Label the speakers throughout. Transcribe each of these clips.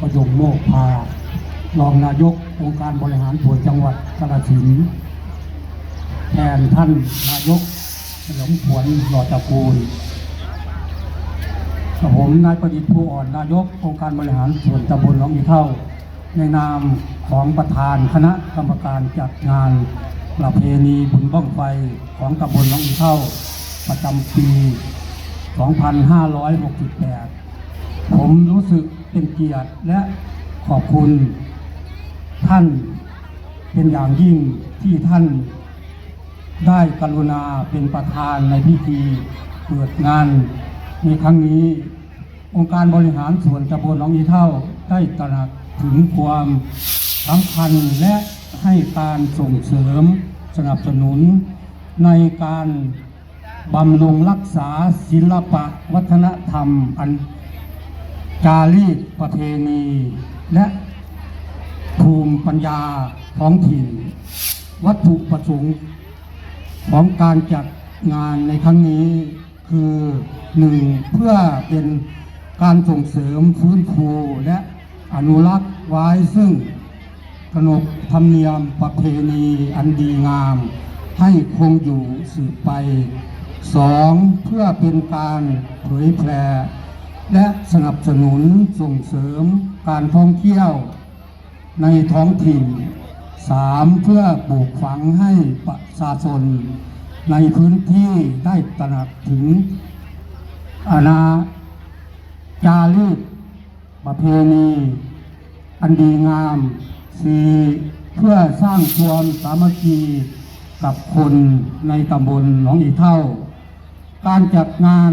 Speaker 1: ประยงโมกพารองนายกองค์การบริหารส่วนจังหวัดกาฬสินแทนท่านนายกเฉลิมผวนหล่อตระกูลกับผมนายประดิษฐ์ภูอ่อนนายกองค์การบริหารส่วนตำบลหนองอีเท่า ในนามของประธานคณะกรรมการจัดงานประเพณีบุญบ้องไฟของตำบลหนองอีเท่า ประจำปี 2568 ผมรู้สึกเป็นเกียรติและขอบคุณ ท่านเป็นอย่างยิ่งที่ท่านได้กรุณาเป็นประธานในพิธีเปิดงานในครั้งนี้ องค์การบริหารส่วนตำบลหนองอีเท่าได้ตระหนักถึงความสำคัญและให้การส่งเสริมสนับสนุน ในการบำรุงรักษาศิลปะวัฒนธรรมอัน จารีตประเพณี และภูมิปัญญาท้องถิ่น วัตถุประสงค์ของการจัดงานในครั้งนี้คือหนึ่งเพื่อเป็นการส่งเสริมฟื้นฟูและอนุรักษ์ไว้ซึ่งขนบธรรมเนียมประเพณีอันดีงาม ให้คงอยู่สืบไปสองเพื่อเป็นการเผยแพร่ และสนับสนุนส่งเสริมการท่องเที่ยวในท้องถิ่น 3. เพื่อปลูกฝังให้ประชาชนในพื้นที่ได้ตระหนักถึงอาณาจารีตประเพณีอันดีงาม 4. เพื่อสร้างความสามัคคีกับคนในตำบลหนองอีเท่า การจัดงาน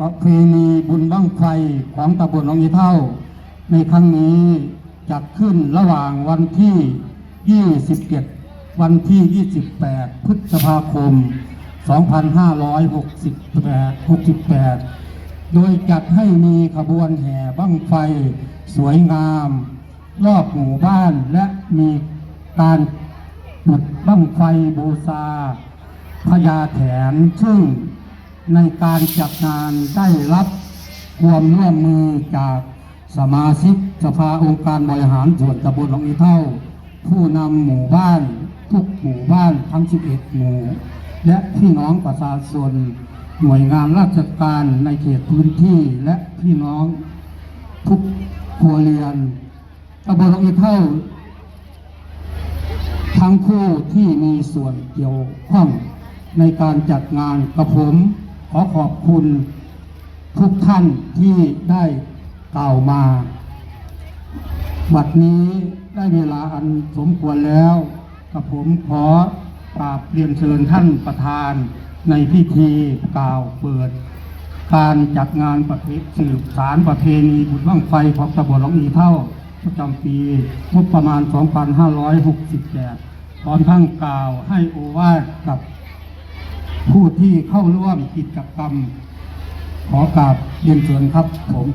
Speaker 1: ประเพณีบุญบั้งไฟของตำบลหนองอีเท่า ในครั้งนี้จัดขึ้นระหว่างวันที่ 27 วันที่ 28 พฤษภาคม 2568 68 โดยจัดให้มีขบวนแห่บั้งไฟสวยงาม รอบหมู่บ้านและมีการจุดบั้งไฟบูชาพญาแถนซึ่ง ในการจัดงานได้รับความร่วมมือจากสมาชิกสภาองค์การบริหารส่วนตำบลหนองอีเท่า ผู้นำหมู่บ้านทุกหมู่บ้านทั้ง 11 หมู่ และพี่น้องประชาชนหน่วยงานราชการในเขตพื้นที่และพี่น้องทุกครัวเรือนตำบลหนองอีเท่า ทั้งคู่ที่มีส่วนเกี่ยวข้องในการจัดงานกับผม ขอขอบคุณทุกท่านที่ได้กล่าวมา บัดนี้ได้เวลาอันสมควรแล้วกับผมขอกราบเรียนเชิญท่านประธานในพิธีกล่าวเปิด การจัดงานประเพณีสืบสารประเพณีบุญบั้งไฟของตำบลหนองอีเท่าประจำปีงบประมาณ 2568 พร้อมทั้งกล่าวให้โอวาทกับ ผู้ที่เข้าร่วมกิจกรรมขอกราบเรียนเชิญครับผม